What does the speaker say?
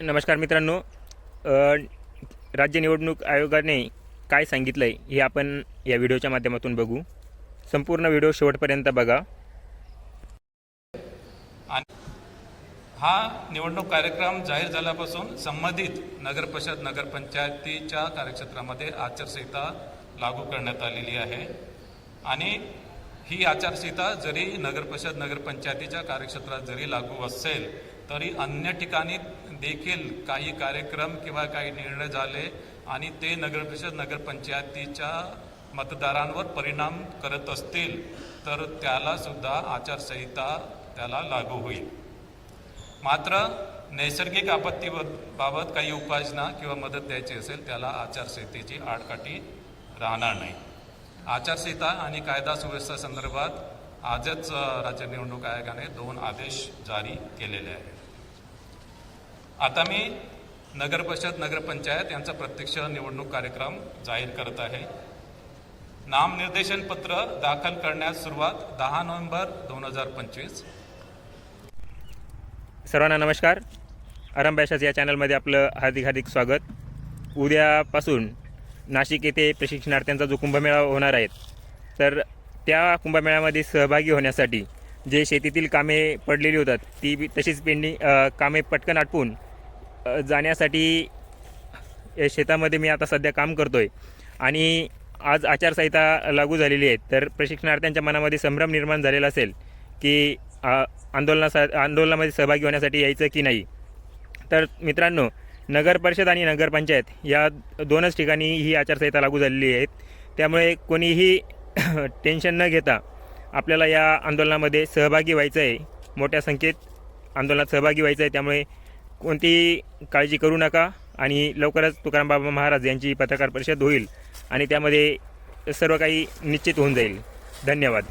नमस्कार मित्रांनो. राज्य निवडणूक आयोगाने काय सांगितलं आहे हे आपण या व्हिडिओच्या माध्यमातून बघू. संपूर्ण व्हिडिओ शेवटपर्यंत बघा. आणि हा निवडणूक कार्यक्रम जाहीर झाल्यापासून संबंधित नगरपरिषद नगरपंचायतीच्या कार्यक्षेत्रामध्ये आचारसंहिता लागू करण्यात आलेली आहे. आणि ही आचारसंहिता जरी नगरपरिषद नगरपंचायतीच्या कार्यक्षेत्रात जरी लागू असेल तरी अन्य ठिकाणी देखील काही कार्यक्रम किंवा काही निर्णय झाले आणि ते नगरपरिषद नगरपंचायतीच्या मतदारांवर परिणाम करत असतील तर त्याला सुद्धा आचारसंहिता त्याला लागू होईल. मात्र नैसर्गिक आपत्तीबाबत काही उपाययोजना किंवा मदत द्यायची असेल त्याला आचारसंहितेची आडकाठी राहणार नाही. आचारसंहिता आणि कायदा सुव्यवस्था संदर्भात आजच राज्य निवडणूक आयोगाने दोन आदेश जारी केलेले आहेत. आता मी नगरपरिषद नगरपंचायत यांचा प्रत्यक्ष निवडणूक कार्यक्रम जाहीर करत आहे. नामनिर्देशन पत्र दाखल करण्यास सुरुवात दहा नोव्हेंबर दोन हजार पंचवीस. सर्वांना नमस्कार. आराम या चॅनलमध्ये आपलं हार्दिक हार्दिक स्वागत. उद्यापासून नाशिक येथे प्रशिक्षणार्थ्यांचा जो कुंभमेळा होणार आहे तर त्या कुंभमेळ्यामध्ये सहभागी होण्यासाठी जे शेतीतील कामे पडलेली होतात ती बी- तशीच पेंडिंग कामे पटकन आटपून जाण्यासाठी या शेतामध्ये मी आता सध्या काम करतो आहे आणि आज आचारसंहिता लागू झालेली आहे. तर प्रशिक्षणार्थ्यांच्या मनामध्ये संभ्रम निर्माण झालेला असेल की आ, आंदोलनासा आंदोलनामध्ये सहभागी होण्यासाठी यायचं की नाही? तर मित्रांनो नगर परिषद आणि नगरपंचायत या दोनच ठिकाणी ही आचारसंहिता लागू झालेली आहेत त्यामुळे कोणीही टेन्शन न घेता आपल्याला या आंदोलनामध्ये सहभागी व्हायचं आहे मोठ्या संख्येत आंदोलनात सहभागी व्हायचं आहे त्यामुळे कोणतीही काळजी करू नका आणि लवकरच तुकाराम बाबा महाराज यांची पत्रकार परिषद होईल आणि त्यामध्ये सर्व काही निश्चित होऊन जाईल. धन्यवाद.